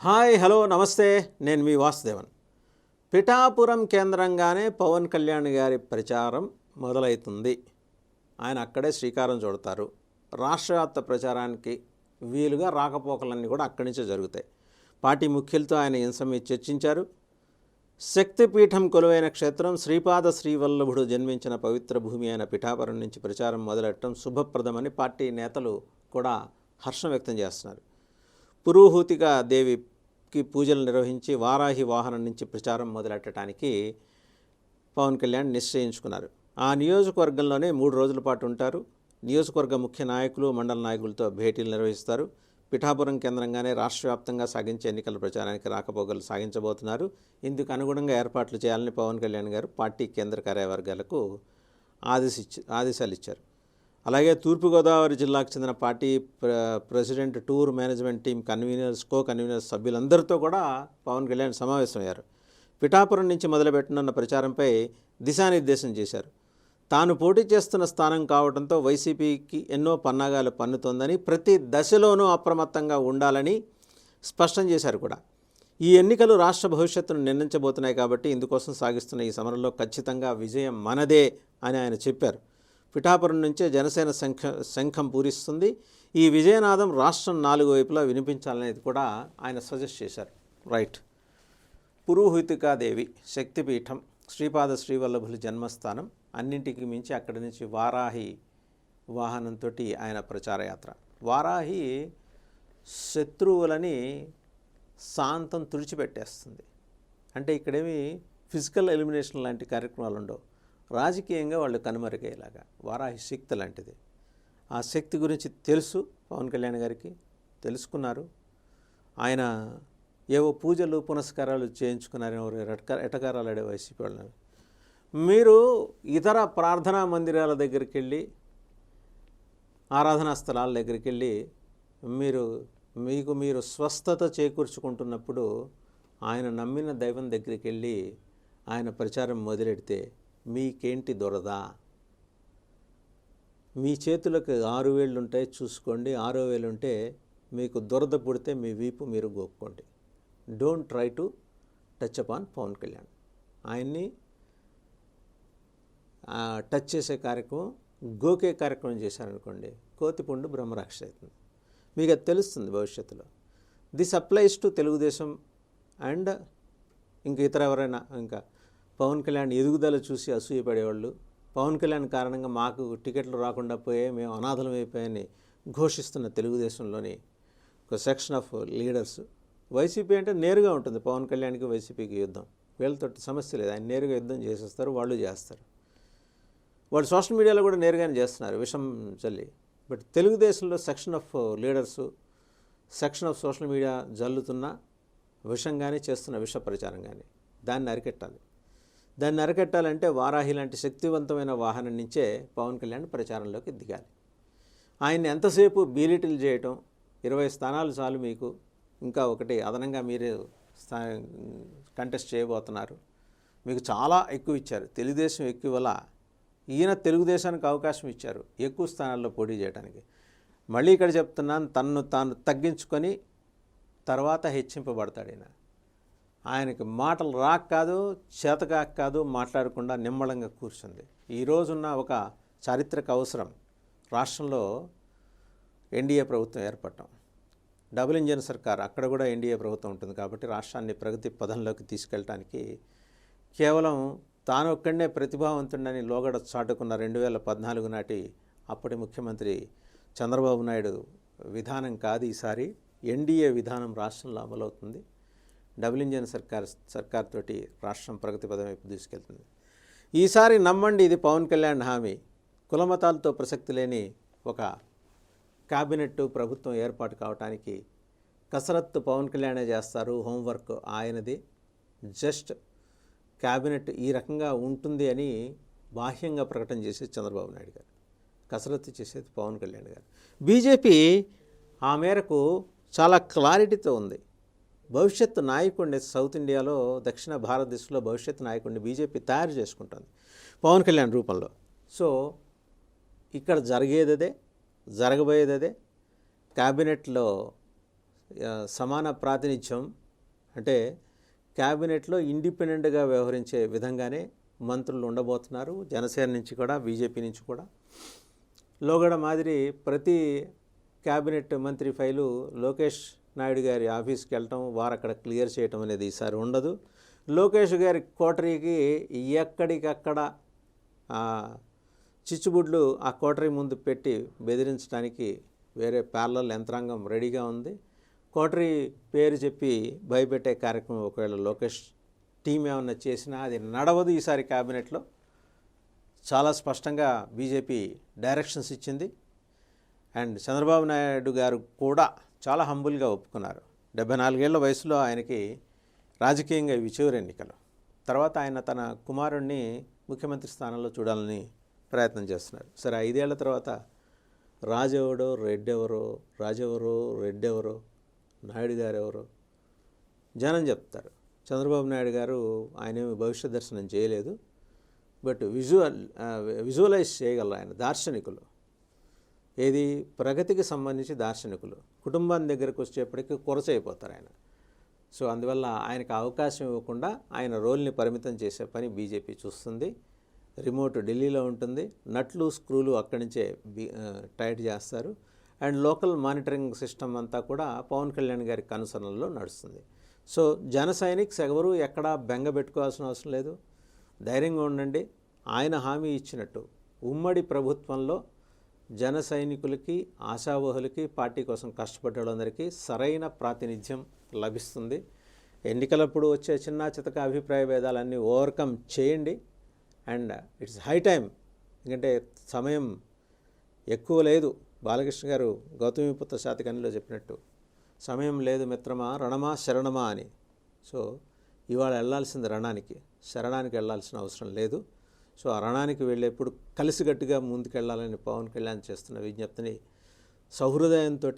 Hi hello నమస్తే. నేను మీ వాసుదేవన్. పిఠాపురం కేంద్రంగానే పవన్ కళ్యాణ్ గారి ప్రచారం మొదలవుతుంది ఆయన అక్కడే శ్రీకారం చుడతారు. రాష్ట్రవ్యాప్త ప్రచారానికి వీలుగా రాకపోకలన్నీ కూడా అక్కడి నుంచే జరుగుతాయి. పార్టీ ముఖ్యులతో ఆయన ఇన్సమీ చర్చించారు. శక్తిపీఠం కొలువైన క్షేత్రం శ్రీపాద శ్రీవల్లభుడు జన్మించిన పవిత్ర భూమి అయిన పిఠాపురం నుంచి ప్రచారం మొదలెట్టడం శుభప్రదమని పార్టీ నేతలు కూడా హర్షం వ్యక్తం చేస్తున్నారు. పురోహూతిగా దేవికి పూజలు నిర్వహించి వారాహి వాహనం నుంచి ప్రచారం మొదలెట్టడానికి పవన్ కళ్యాణ్ నిశ్చయించుకున్నారు. ఆ నియోజకవర్గంలోనే మూడు రోజుల పాటు ఉంటారు. నియోజకవర్గ ముఖ్య నాయకులు మండల నాయకులతో భేటీలు నిర్వహిస్తారు. పిఠాపురం కేంద్రంగానే రాష్ట్ర వ్యాప్తంగా సాగించే ఎన్నికల ప్రచారానికి రాకపోకలు సాగించబోతున్నారు. ఇందుకు అనుగుణంగా ఏర్పాట్లు చేయాలని పవన్ కళ్యాణ్ గారు పార్టీ కేంద్ర కార్యవర్గాలకు ఆదేశించి ఆదేశాలు ఇచ్చారు అలాగే తూర్పుగోదావరి జిల్లాకు చెందిన పార్టీ ప్ర president tour management team conveners co conveners సభ్యులందరితో కూడా పవన్ కళ్యాణ్ సమావేశమయ్యారు. పిఠాపురం నుంచి మొదలుపెట్టనున్న ప్రచారంపై దిశానిర్దేశం చేశారు. తాను పోటీ చేస్తున్న స్థానం కావడంతో వైసీపీకి ఎన్నో పన్నాగాలు పన్నుతోందని ప్రతి దశలోనూ అప్రమత్తంగా ఉండాలని స్పష్టం చేశారు కూడా. ఈ ఎన్నికలు రాష్ట్ర భవిష్యత్తును నిర్ణయించబోతున్నాయి కాబట్టి ఇందుకోసం సాగిస్తున్న ఈ సమరంలో ఖచ్చితంగా విజయం మనదే అని ఆయన చెప్పారు. పిఠాపురం నుంచే జనసేన శంఖ శంఖం పూరిస్తుంది. ఈ విజయనాదం రాష్ట్రం నాలుగు వైపులా వినిపించాలనేది కూడా ఆయన సజెస్ట్ చేశారు. రైట్. పురోహితికాదేవి శక్తిపీఠం శ్రీపాద శ్రీవల్లభుల జన్మస్థానం అన్నింటికి మించి అక్కడి నుంచి వారాహి వాహనంతో ఆయన ప్రచారయాత్ర. వారాహి శత్రువులని శాంతం తుడిచిపెట్టేస్తుంది. అంటే ఇక్కడేమి ఫిజికల్ ఎలిమినేషన్ లాంటి కార్యక్రమాలు ఉండవు రాజకీయంగా వాళ్ళు కనుమరుగయ్యేలాగా వారాహి శక్తి లాంటిది. ఆ శక్తి గురించి తెలుసు పవన్ కళ్యాణ్ గారికి తెలుసుకున్నారు. ఆయన ఏవో పూజలు పునస్కారాలు చేయించుకున్నారని ఎవరు ఎటక ఎటకారాలు ఆడే వైసీపీ వాళ్ళని. మీరు ఇతర ప్రార్థనా మందిరాల దగ్గరికి వెళ్ళి ఆరాధనా స్థలాల దగ్గరికి వెళ్ళి మీరు మీకు మీరు స్వస్థత చేకూర్చుకుంటున్నప్పుడు ఆయన నమ్మిన దైవం దగ్గరికి వెళ్ళి ఆయన ప్రచారం మొదలెడితే మీకేంటి దొరద? మీ చేతులకు ఆరు వేళ్ళు ఉంటాయి చూసుకోండి ఆరో వేలు ఉంటే మీకు దురద పుడితే మీ వీపు మీరు గోక్కోండి. Don't try to touch up on Pawan Kalyan. ఆయన్ని టచ్ చేసే కార్యక్రమం గోకే కార్యక్రమం చేశారనుకోండి కోతిపుండు బ్రహ్మరాక్ష అవుతుంది. మీకు అది తెలుస్తుంది భవిష్యత్తులో. This applies to Telugu Desam and ఇంక ఇతర ఎవరైనా ఇంకా పవన్ కళ్యాణ్ ఎదుగుదల చూసి అసూయపడేవాళ్ళు పవన్ కళ్యాణ్ కారణంగా మాకు టికెట్లు రాకుండా పోయే మేము అనాథలమైపోయాయని ఘోషిస్తున్న తెలుగుదేశంలోని ఒక సెక్షన్ ఆఫ్ లీడర్స్. వైసీపీ అంటే నేరుగా ఉంటుంది పవన్ కళ్యాణ్కి వైసీపీకి యుద్ధం. వీళ్ళతో సమస్య లేదు. ఆయన నేరుగా యుద్ధం చేసేస్తారు వాళ్ళు చేస్తారు. వాళ్ళు సోషల్ మీడియాలో కూడా నేరుగానే చేస్తున్నారు విషం చల్లి. బట్ తెలుగుదేశంలో section of leaders section of social media జల్లుతున్న విషంగానే చేస్తున్న విష ప్రచారం కానీ దాన్ని అరికెట్టాలి. దాన్ని అరికట్టాలంటే వారాహి లాంటి శక్తివంతమైన వాహనం నుంచే పవన్ కళ్యాణ్ ప్రచారంలోకి దిగాలి. ఆయన్ని ఎంతసేపు బీలిటిల్ చేయటం ఇరవై స్థానాలు చాలు మీకు ఇంకా ఒకటి అదనంగా మీరు స్థా కంటెస్ట్ చేయబోతున్నారు. మీకు చాలా ఎక్కువ ఇచ్చారు. తెలుగుదేశం ఎక్కువ వల్ల ఈయన తెలుగుదేశానికి అవకాశం ఇచ్చారు ఎక్కువ స్థానాల్లో పోటీ చేయడానికి మళ్ళీ ఇక్కడ చెప్తున్నాను తన్ను తాను తగ్గించుకొని తర్వాత హెచ్చింపబడతాడు ఈయన. ఆయనకి మాటలు రాక కాదు చేతకాక కాదు మాట్లాడకుండా నిమ్మళంగా కూర్చుంది. ఈ రోజున్న ఒక చారిత్రక అవసరం. రాష్ట్రంలో ఎన్డీఏ ప్రభుత్వం ఏర్పడటం. డబుల్ ఇంజన్ సర్కార్ అక్కడ కూడా ఎన్డీఏ ప్రభుత్వం ఉంటుంది కాబట్టి రాష్ట్రాన్ని ప్రగతి పదంలోకి తీసుకెళ్ళటానికి కేవలం తాను ఒక్కడనే ప్రతిభావంతుడని లోగడ చాటుకున్న రెండు వేల పద్నాలుగు నాటి అప్పటి ముఖ్యమంత్రి చంద్రబాబు నాయుడు విధానం కాదు ఈసారి. ఎన్డీఏ విధానం రాష్ట్రంలో అమలవుతుంది. డబుల్ ఇంజన్ సర్కార్ సర్కార్ తోటి రాష్ట్రం ప్రగతి పదం వైపు తీసుకెళ్తుంది ఈసారి నమ్మండి ఇది పవన్ కళ్యాణ్ హామీ. కులమతాలతో ప్రసక్తి లేని ఒక క్యాబినెట్ ప్రభుత్వం ఏర్పాటు కావటానికి కసరత్తు పవన్ కళ్యాణే చేస్తారు. హోంవర్క్ ఆయనది. జస్ట్ క్యాబినెట్ ఈ రకంగా ఉంటుంది అని బాహ్యంగా ప్రకటన చేసేది చంద్రబాబు నాయుడు గారు కసరత్తు చేసేది పవన్ కళ్యాణ్ గారు. బీజేపీ ఆ మేరకు చాలా క్లారిటీతో ఉంది. భవిష్యత్తు నాయకుడిని సౌత్ ఇండియాలో దక్షిణ భారతదేశంలో భవిష్యత్తు నాయకుడిని బీజేపీ తయారు చేసుకుంటుంది పవన్ కళ్యాణ్ రూపంలో. సో ఇక్కడ జరిగేది అదే జరగబోయేది అదే క్యాబినెట్లో సమాన ప్రాతినిధ్యం అంటే క్యాబినెట్లో ఇండిపెండెంట్గా వ్యవహరించే విధంగానే మంత్రులు ఉండబోతున్నారు జనసేన నుంచి కూడా బీజేపీ నుంచి కూడా. లోగడ మాదిరి ప్రతి క్యాబినెట్ మంత్రి ఫైలు లోకేష్ నాయుడు గారి ఆఫీస్కి వెళ్ళటం వారు అక్కడ క్లియర్ చేయటం అనేది ఈసారి ఉండదు. లోకేష్ గారి కోటరీకి ఎక్కడికక్కడ చిచ్చుబుడ్లు ఆ కోటరీ ముందు పెట్టి బెదిరించడానికి వేరే ప్యారలల్ యంత్రాంగం రెడీగా ఉంది. కోటరీ పేరు చెప్పి భయపెట్టే కార్యక్రమం ఒకవేళ లోకేష్ టీం ఏమన్నా చేసినా అది నడవదు ఈసారి క్యాబినెట్లో. చాలా స్పష్టంగా బీజేపీ డైరెక్షన్స్ ఇచ్చింది. అండ్ చంద్రబాబు నాయుడు గారు కూడా చాలా హంబుల్గా ఒప్పుకున్నారు. డెబ్బై నాలుగేళ్ళ వయసులో ఆయనకి రాజకీయంగా ఇవి చివరి ఎన్నికలు. తర్వాత ఆయన తన కుమారుణ్ణి ముఖ్యమంత్రి స్థానంలో చూడాలని ప్రయత్నం చేస్తున్నారు సరే ఐదేళ్ళ తర్వాత రాజెవడో రెడ్డెవరో రాజెవరో రెడ్డెవరో నాయుడు గారు ఎవరో జనం చెప్తారు. చంద్రబాబు నాయుడు గారు ఆయన ఏమి భవిష్య దర్శనం చేయలేదు. బట్ విజువల్ విజువలైజ్ చేయగలరు ఆయన దార్శనికులు. ఏది? ప్రగతికి సంబంధించి దార్శనికులు. కుటుంబాన్ని దగ్గరకు వచ్చేప్పటికి అయిపోతారు ఆయన. సో అందువల్ల ఆయనకు అవకాశం ఇవ్వకుండా ఆయన రోల్ని పరిమితం చేసే పని బీజేపీ చూస్తుంది. రిమోట్ ఢిల్లీలో ఉంటుంది. నట్లు స్క్రూలు అక్కడి నుంచే టైట్ చేస్తారు. అండ్ లోకల్ మానిటరింగ్ సిస్టమ్ అంతా కూడా పవన్ కళ్యాణ్ గారి కనుసరణలో నడుస్తుంది. సో జన సైనిక్స్ ఎవరు ఎక్కడా బెంగ పెట్టుకోవాల్సిన అవసరం లేదు. ధైర్యంగా ఉండండి. ఆయన హామీ ఇచ్చినట్టు. ఉమ్మడి ప్రభుత్వంలో జన సైనికులకి ఆశావహులకి పార్టీ కోసం కష్టపడ్డ వాళ్ళందరికీ సరైన ప్రాతినిధ్యం లభిస్తుంది. ఎన్నికలప్పుడు వచ్చే చిన్న చితక అభిప్రాయ భేదాలన్నీ ఓవర్కమ్ చేయండి. అండ్ ఇట్స్ హై టైం ఎందుకంటే సమయం ఎక్కువ లేదు. బాలకృష్ణ గారు గౌతమిపుత్ర శాతకర్ణిలో చెప్పినట్టు సమయం లేదు మిత్రమా రణమా శరణమా అని. సో ఇవాళ వెళ్ళాల్సింది రణానికి. శరణానికి వెళ్ళాల్సిన అవసరం లేదు. సో ఆ రణానికి వెళ్ళేప్పుడు కలిసిగట్టుగా ముందుకెళ్ళాలని పవన్ కళ్యాణ్ చేస్తున్న విజ్ఞప్తిని సహృదయంతో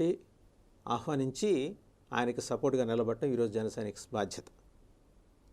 ఆహ్వానించి ఆయనకి సపోర్ట్గా నిలబడటం ఈరోజు జనసైనిక్స్ బాధ్యత.